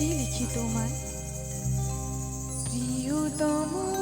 কি লিখি তোমায়? প্রিয়তম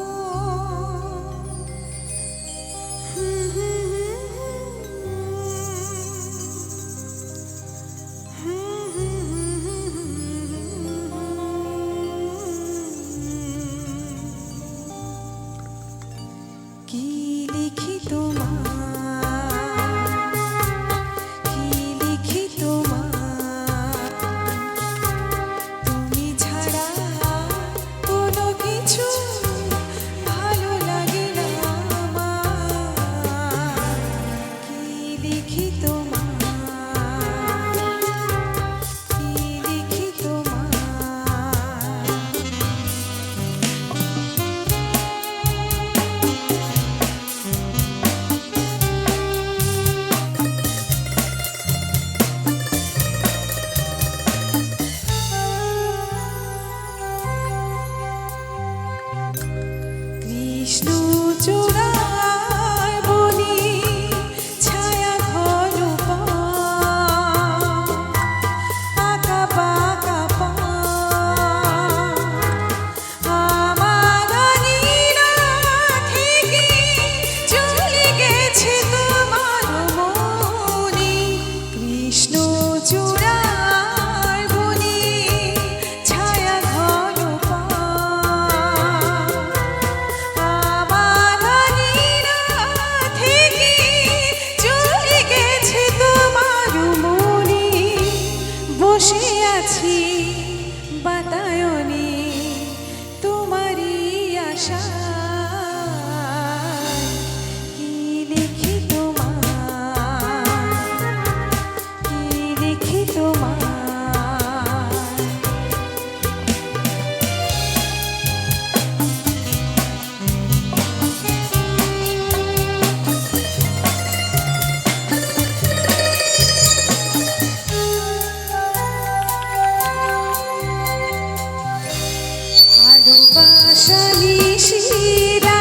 ভালোবাসা নিশিরাতে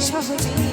সহজে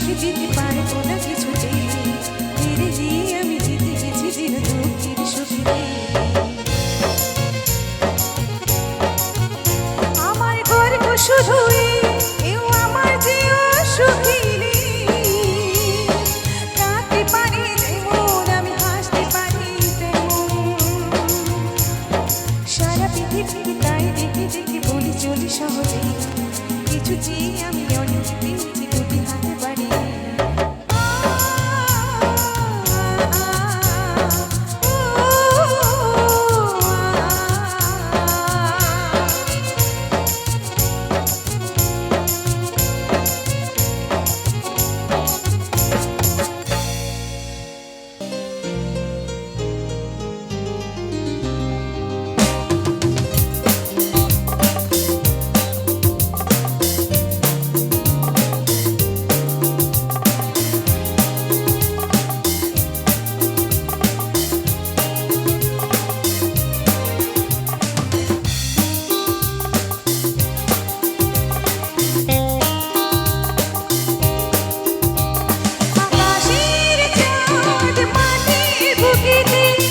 hoje vive para me.